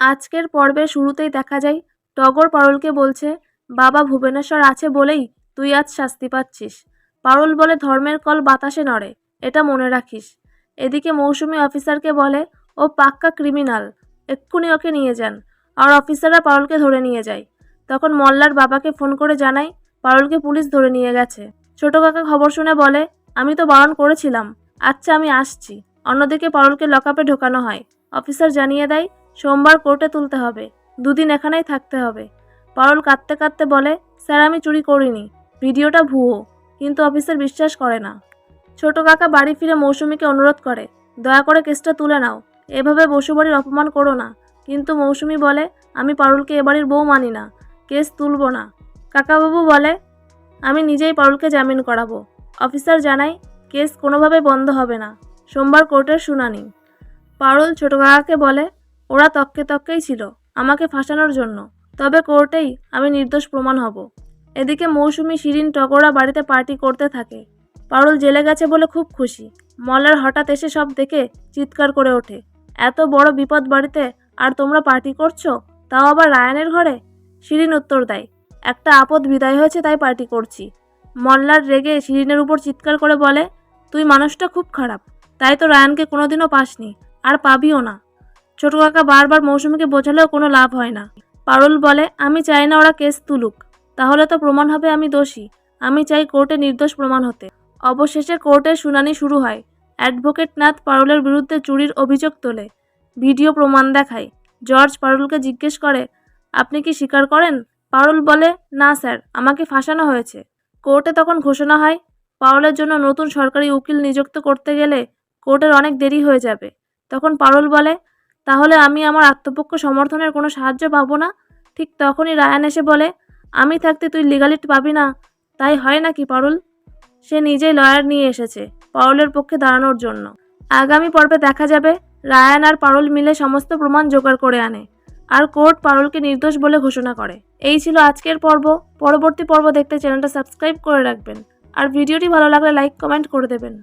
আজকের পর্বের শুরুতেই দেখা যায়, টগর পারুলকে বলছে, বাবা ভুবনেশ্বর আছে বলেই তুই আজ শাস্তি পাচ্ছিস। পারুল বলে ধর্মের কল বাতাসে নড়ে, এটা মনে রাখিস। এদিকে মৌসুমি অফিসারকে বলে, ও পাক্কা ক্রিমিনাল, এক্ষুনি ওকে নিয়ে যান। আর অফিসাররা পারুলকে ধরে নিয়ে যায়। তখন মল্লার বাবাকে ফোন করে জানায়, পারুলকে পুলিশ ধরে নিয়ে গেছে। ছোট কাকা খবর শুনে বলে, আমি তো বারণ করেছিলাম আচ্ছা আমি আসছি। অন্যদিকে পারুলকে লকআপে ঢোকানো হয়। অফিসার জানিয়ে দেয় সোমবার কোর্টে তুলতে হবে। দুদিন এখানেই থাকতে হবে। পারুল কাঁদতে কাঁদতে বলে, স্যার, আমি চুরি করিনি। ভিডিওটা ভুয়ো, কিন্তু অফিসার বিশ্বাস করে না। ছোট কাকা বাড়ি ফিরে মৌসুমীকে অনুরোধ করে, দয়া করে কেসটা তুলে নাও। এভাবে বসুবাড়ির অপমান করো না। কিন্তু মৌসুমি বলে, আমি পারুলকে এবাড়ির বউ মানি না। কেস তুলবো না। কাকাবাবু বলে, আমি নিজেই পারুলকে জামিন করাবো। অফিসার জানায়, কেস কোনোভাবে বন্ধ হবে না। সোমবার কোর্টের শুনানি। পারুল ছোট কাকাকে বলে ওরা তককে তককেই ছিল, আমাকে ফাঁসানোর জন্য। তবে কোর্টেই আমি নির্দোষ প্রমাণ হব। এদিকে মৌসুমি শিরিন টগরা বাড়িতে পার্টি করতে থাকে। পারুল জেলে গেছে বলে খুব খুশি। মলার হঠাৎ এসে সব দেখে চিৎকার করে ওঠে। এত বড় বিপদ বাড়িতে আর তোমরা পার্টি করছ? তাও আবার রায়ানের ঘরে? শিরিন উত্তর দেয়, একটা আপদ বিদায় হয়েছে, তাই পার্টি করছি। মল্লার রেগে শিরিনের উপর চিৎকার করে বলে, তুই মানুষটা খুব খারাপ। তাই তো রায়ানকে কোনোদিনও পাসনি। আর পাবিও না। ছোট কাকা বারবার মৌসুমীকে বোঝালেও কোনো লাভ হয় না। পারুল বলে, আমি চাই না ওরা কেস তুলুক। তাহলে তো প্রমাণ হবে আমি দোষী। আমি চাই কোর্টে নির্দোষ প্রমাণ হতে। অবশেষে কোর্টের শুনানি শুরু হয়। অ্যাডভোকেট নাথ পারুলের বিরুদ্ধে চুরির অভিযোগ তোলে। ভিডিও প্রমাণ দেখায়। জর্জ পারুলকে জিজ্ঞেস করে, আপনি কি স্বীকার করেন? পারুল বলে, না, স্যার, আমাকে ফাঁসানো হয়েছে। কোর্টে তখন ঘোষণা হয়, পারুলের জন্য নতুন সরকারি উকিল নিযুক্ত করতে গেলে কোর্টের অনেক দেরি হয়ে যাবে। তখন পারুল বলে তাহলে আমি আমার আত্মপক্ষ সমর্থনের কোনো সাহায্য পাবো না? ঠিক তখনই রায়ান এসে বলে, আমি থাকতে তুই লিগালিট পাবি না, তাই হয় নাকি পারুল? সে নিজেই লয়ার নিয়ে এসেছে, পারুলের পক্ষে দাঁড়ানোর জন্য। আগামী পর্বে দেখা যাবে, রায়ান আর পারুল মিলে সমস্ত প্রমাণ জোগাড় করে আনে, আর কোর্ট পারুলকে নির্দোষ বলে ঘোষণা করে। এই ছিল আজকের পর্ব। পরবর্তী পর্ব দেখতে চ্যানেলটা সাবস্ক্রাইব করে রাখবেন, আর ভিডিওটি ভালো লাগলে লাইক, কমেন্ট করে দেবেন।